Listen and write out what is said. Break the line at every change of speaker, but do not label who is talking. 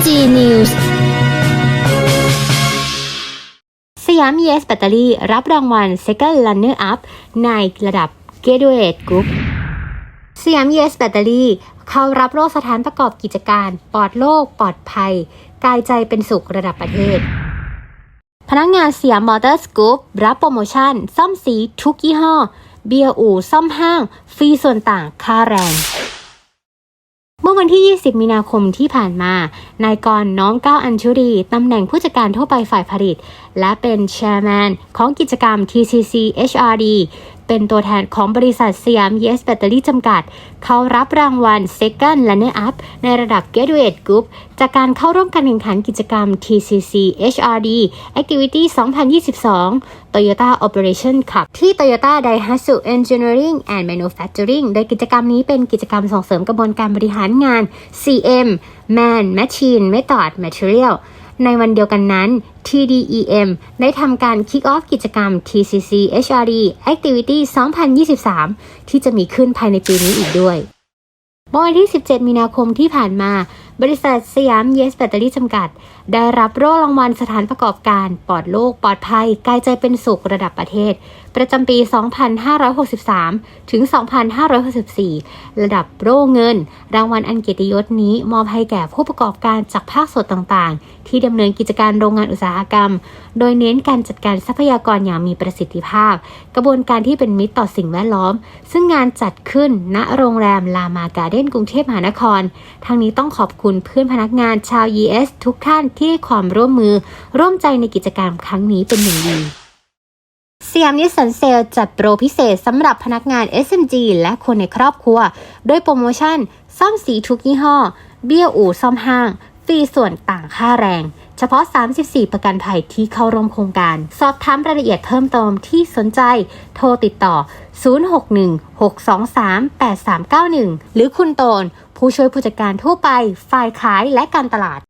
MG News สยาม Yes แบตเตอรี่รับรางวัล Second Runner Up ในระดับ Graduate Group สยาม Yes แบตเตอรี่เขารับโลกสถานประกอบกิจการ ปลอดโลก ปลอดภัย กายใจเป็นสุขระดับประเทศ พนักงงานสยามมอเตอร์สกู๊ปรับโปรโมชั่น ซ่อมสีทุกยี่ห้อ เบียร์อู่ซ่อมห้าง ฟรีส่วนต่างค่าแรง วันที่ 20 มีนาคมที่ผ่านมา นายกรน้อมเก้าวอัญชุรีตำแหน่งผู้จัดการทั่วไปฝ่ายผลิต และเป็นแชร์แมนของกิจกรรม TCC HRD เป็นตัวแทนของบริษัทสยาม Yes Battery จำกัด เขารับรางวัล Second Runner Up ในระดับ Graduate Group จากการเข้าร่วมการแข่งขันกิจกรรม TCC HRD Activity 2022 Toyota Operation Cup ที่ Toyota Daihatsu Engineering and Manufacturing โดยกิจกรรมนี้เป็นกิจกรรมส่งเสริมกระบวนการบริหารงาน CM Man Machine Method Material ในวันเดียวกันนั้น TDEM ได้ทำการ Kick Off กิจกรรม TCC HRD Activity 2023 ที่จะมีขึ้นภายในปีนี้อีกด้วยเมื่อวันที่ 17 มีนาคมที่ผ่านมา บริษัทสยาม Yes Battery จำกัด ได้รับโล่รางวัลสถานประกอบการปลอดโลกปลอดภัยกายใจเป็นสุขระดับประเทศ ประจำปี 2563 ถึง 2564 ระดับโล่เงิน รางวัลอันเกียรติยศนี้มอบให้แก่ผู้ประกอบการจากภาคส่วนต่างๆ ที่ดำเนินกิจการโรงงานอุตสาหกรรม โดยเน้นการจัดการทรัพยากรอย่างมีประสิทธิภาพ กระบวนการที่เป็นมิตรต่อสิ่งแวดล้อม ซึ่งงานจัดขึ้นณโรงแรมลามาการ์เด้นกรุงเทพมหานครทั้งนี้ต้องขอบคุณเพื่อนพนักงานชาว ES ทุกท่านที่ให้ความร่วมมือ ร่วมใจในกิจกรรมครั้งนี้เป็นอย่างดีสยามนิสสันเซลจัดโปรพิเศษสำหรับพนักงาน SMG และคนในครอบครัว โดยโปรโมชั่น ซ่อมสีทุกยี่ห้อ เบี้ยอู่ซ่อมห้าง ฟรีส่วนต่างค่าแรง เฉพาะ 34 ประกันภัยที่เข้าร่วมโครงการ สอบถามรายละเอียดเพิ่มเติมที่สนใจ โทรติดต่อ 061-623-8391 หรือคุณโตน ผู้ช่วยผู้จัดการทั่วไป ฝ่ายขายและการตลาด